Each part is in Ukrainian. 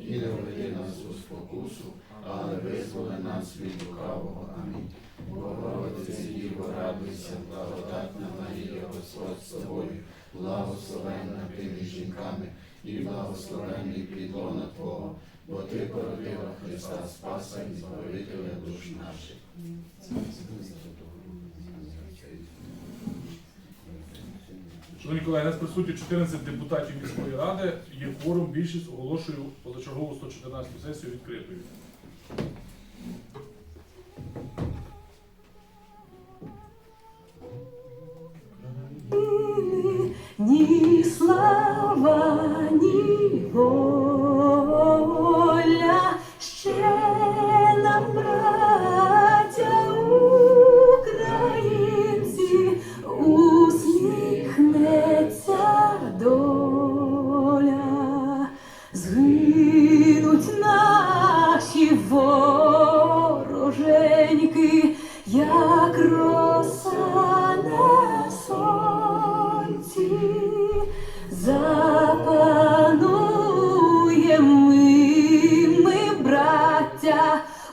і не введи нас у спокусу, але визволи нас від лукавого. Амінь. Богородице Діво, радуйся, благодатна Марія, Господь з тобою, благословенна ти між жінками, і благословенний плід лона Твого, бо ти породила Христа Спаса і Збавителя душ наших. Шановні колеги, нас присутні 14 депутатів міської ради. Є форум, більшість оголошую позачергову 114 сесію відкритою. Ні слава, ні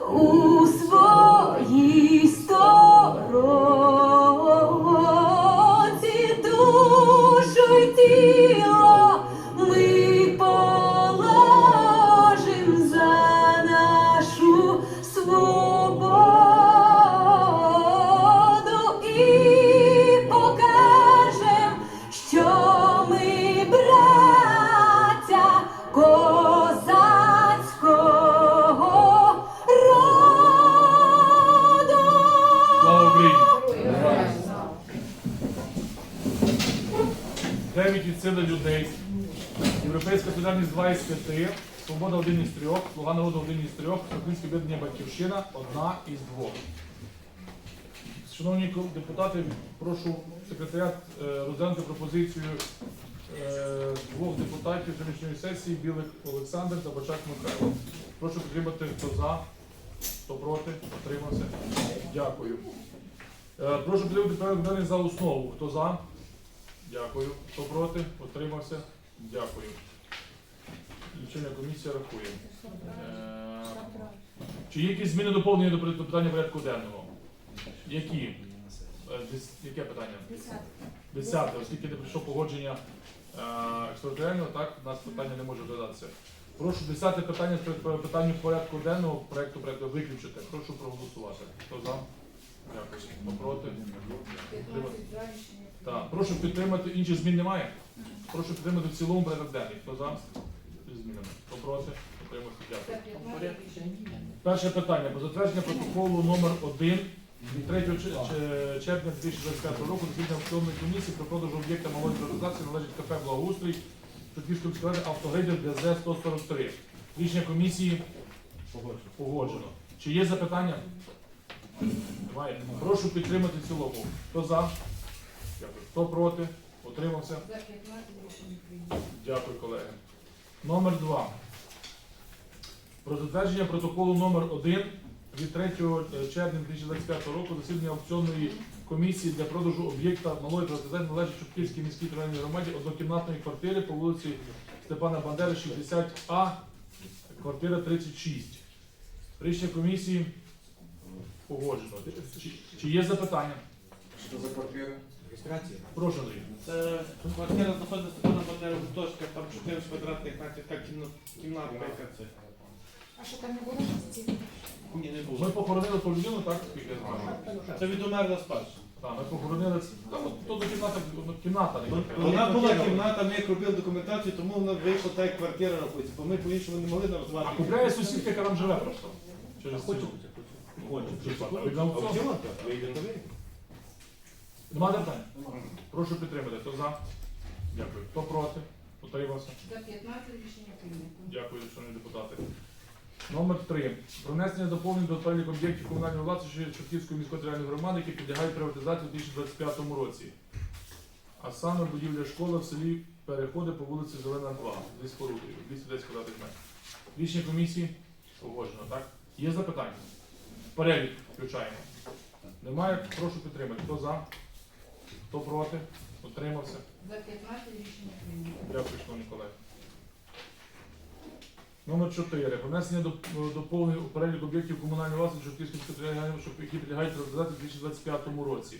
o Європейська солідарність 2 із 5, Свобода один із трьох, Слуга народу один із трьох, Українське об'єднання Батьківщина одна із двох. Шановні депутати, прошу секретаріат е, розглянути пропозицію е, двох депутатів сьогоднішньої сесії Білик Олександр та Бачак Михайло. Прошу підтримати, хто за, хто проти, отримався. Дякую. Е, Прошу підтримати порядок за основу. Хто за? Дякую. Хто проти? Отримався? Дякую. Лічильна комісія рахує. Е, Чи є якісь зміни доповнення до порядку- питання порядку денного? Які? Е, дес- Яке питання? Десяте, оскільки не прийшло погодження е, так, у нас питання не може додатися. Прошу десяте питання з питанню порядку денного проекту проекту виключити. Прошу проголосувати. Хто за? Дякую. Хто проти? Так, прошу підтримати. Інших змін немає? Прошу підтримати в цілому порядок денний. Хто за? Змінами. Хто проти? Дякую. Перше питання про затвердження протоколу номер 1 від 3 ч- ч- червня 2025 року засідання аукціонної комісії про продаж об'єкта малої приватизації належить КП Благоустрій Чутківської міської ради автогрейдер ДЗ 143. Рішення комісії погоджено. Чи є запитання? Немає. Прошу підтримати в цілому. Хто за? Дякую. Хто проти? Утримався? Дякую, колеги. Номер 2. Про затвердження протоколу номер 1 від 3 червня 2025 року засідання аукціонної комісії для продажу об'єкта малої приватизації належить Чубківській міській територіальній громаді однокімнатної квартири по вулиці Степана Бандери, 60А, квартира 36. Рішення комісії погоджено. Чи є запитання? Що за квартира? Реєстрація. Прошу, Андрій. Це квартира знаходиться Степана Бандери Гуртожка, там 14 квадратних метрів, така кімна- кімнатка, яка це. А що там не було місяців? Ні, не Ми було. похоронили ту людину, так? Скільки я знаю. Це від умерла спадщина. Так, ми похоронили. Та, от Тут кімната, ну, кімната. не. Вона була кімната, ми як робили документацію, тому вона вийшла так, як квартира рахується, бо ми по-іншому не могли А назвати. купляє сусідка, яка там живе просто. Через Хочу. Хочу. Від аукціону. Аукціон? Вийде, то вийде. Нема запитань? Прошу підтримати. Хто за? Дякую. Хто проти? Утримався? За 15 рішення прийнято. Дякую, шановні депутати. Номер 3. Про внесення доповнень до переліку об'єктів комунальної власності Чортківської міської територіальної громади, які підлягають приватизації у 2025 році. А саме будівля школи в селі Переходи по вулиці Зелена 2 зі спорудою 210 квадратних метрів. Рішення комісії погоджено, так? Є запитання? Перелік включаємо. Немає, прошу підтримати. Хто за? Хто проти? Утримався? За 15 рішення прийнято. Дякую, шановні колеги. Номер 4. Внесення до- доповнень у перелік об'єктів комунальної власності що- які підлягають приватизації у 2025 році.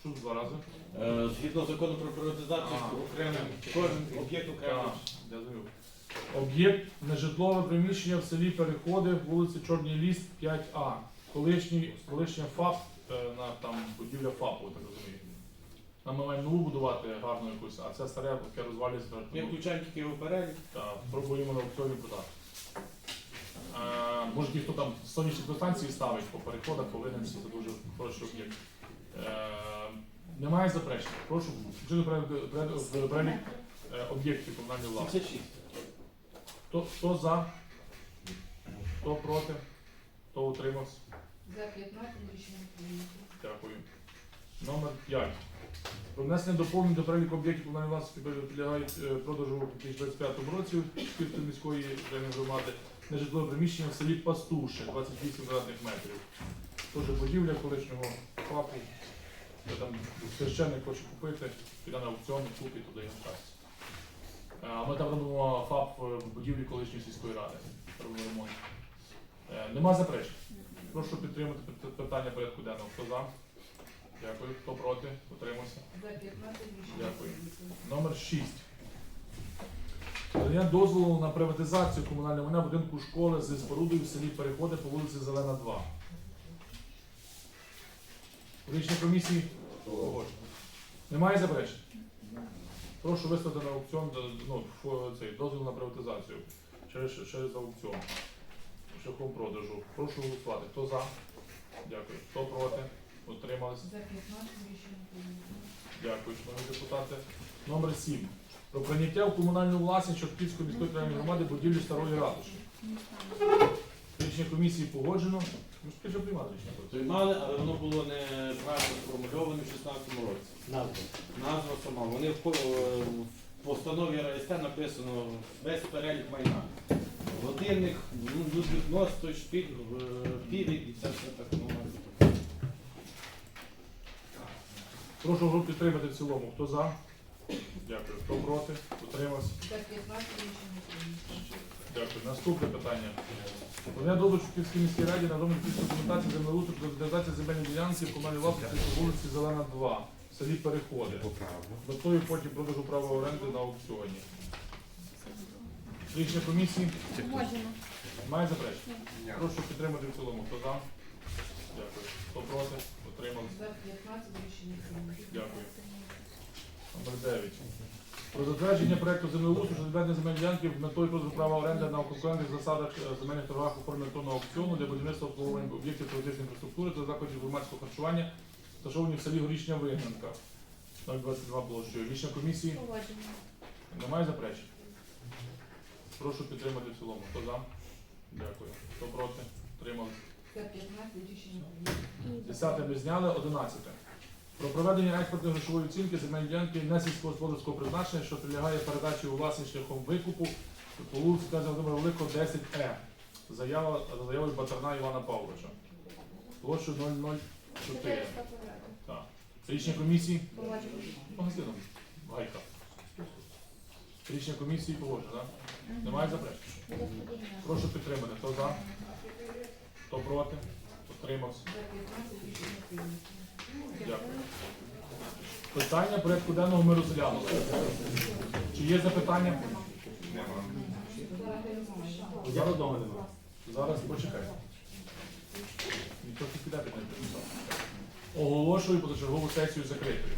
Що тут два рази? Е, Згідно закону про приватизацію, А. окремим кожен об'єкт окремо. Так, я зрозумів. Об'єкт нежитлове приміщення в селі Переходи, вулиці Чорній Ліс, 5А. Колишній, колишня ФАП, е, на там будівля ФАПу, так розумію. Нам ми маємо нову будувати гарну якусь, а це старе, таке розвалюється. Ми включаємо тільки його перелік. Так, пробуємо на аукціоні продати. Е, може ті, хто там сонячні станції ставить по переходах, повинен це дуже хороший об'єкт. Е, немає заперечень. Прошу включити перелік- перелік- перелік е, об'єктів комунальної власності. 76. Хто, хто за? Хто проти? Хто утримався? За 15 рішення прийнято. Дякую. Номер 5. Про внесення доповнень до переліку об'єктів комунальної власності, підлягають е, продажу у 2025 році Київської міської громади нежитлове приміщення в селі Пастуше, 28 квадратних метрів. Теж будівля колишнього ФАПу. Де там священник хоче купити, піде на аукціон, купить туди йому щастя. Е, ми там робимо ФАП в будівлі колишньої сільської ради. Робимо ремонт. Е, Нема заперечень. Прошу підтримати питання порядку денного. Хто за? Дякую. Хто проти? Утримався. За 15 рішення Дякую. Номер 6. Надання дозволу на приватизацію комунального майна будинку школи зі спорудою в селі Переходи по вулиці Зелена 2. Рішення комісії погоджено. Немає заперечень? Прошу виставити на аукціон ну, цей, дозвіл на приватизацію через, через аукціон шляхом продажу. Прошу голосувати. Хто за? Дякую. Хто проти? Утрималися? За 15 рішення прийнято. Дякую, шановні депутати. Номер 7. Про прийняття в комунальну власність Чортківської міської територіальної громади будівлі старої ратуші. Рішення комісії погоджено. Ну, скажи, приймати рішення. Приймали, але воно було неправильно сформульоване в 16 році. Назва сама. Вони в, ко- е, в постанові РСТ написано весь перелік майна. Годинник, ну, Людвиг Нос, той шпіль, е, півік і це все так ну, Прошу групу підтримати в цілому. Хто за? Дякую. Хто проти? Утримався? За 15 рішення прийнято. Дякую. Наступне питання. Подання дозволу Чортківській міській раді на технічної документації землеустрою про деталізацію земельної ділянки в комунальній власності по вулиці Зелена 2 в селі Переходи. Метою потім продажу права оренди на аукціоні. Рішення комісії Можемо. має заперечення? Прошу підтримати в цілому. Хто за? Дякую. Хто проти? Утримався? За 15 рішення прийнято. Дякую. Номер 9. Про затвердження проекту землеустрою щодо відведення земельної ділянки в метою продажу права оренди на конкурентних засадах е, земельних торгах у формі електронного аукціону для будівництва обслуговування об'єктів туристичної інфраструктури та закладів громадського харчування, розташовані в селі Горішня Вигнанка. 022 площею. Рішення комісії Погоджено. немає заперечень? Прошу підтримати в цілому. Хто за? Дякую. Хто проти? Тримали. За 15 рішення прийнято. Десяте ми зняли, одинадцяте. Про проведення експертної грошової оцінки земельної ділянки не сільськогосподарського призначення, що підлягає передачі у власність шляхом викупу по вулиці Князя Володимира Великого 10Е. Заява за заявою Батарна Івана Павловича. Площу 004. Так. Рішення комісії. Магазином. Гайка. Рішення комісії погоджено, так? Немає заперечень. Прошу підтримати. Хто за? Проти? Утримався. За 15 рішення прийнято. Дякую. Питання порядку денного ми розглянули. Чи є запитання? Зараз Зараз одного немає. Зараз почекайте. Оголошую позачергову сесію закритою.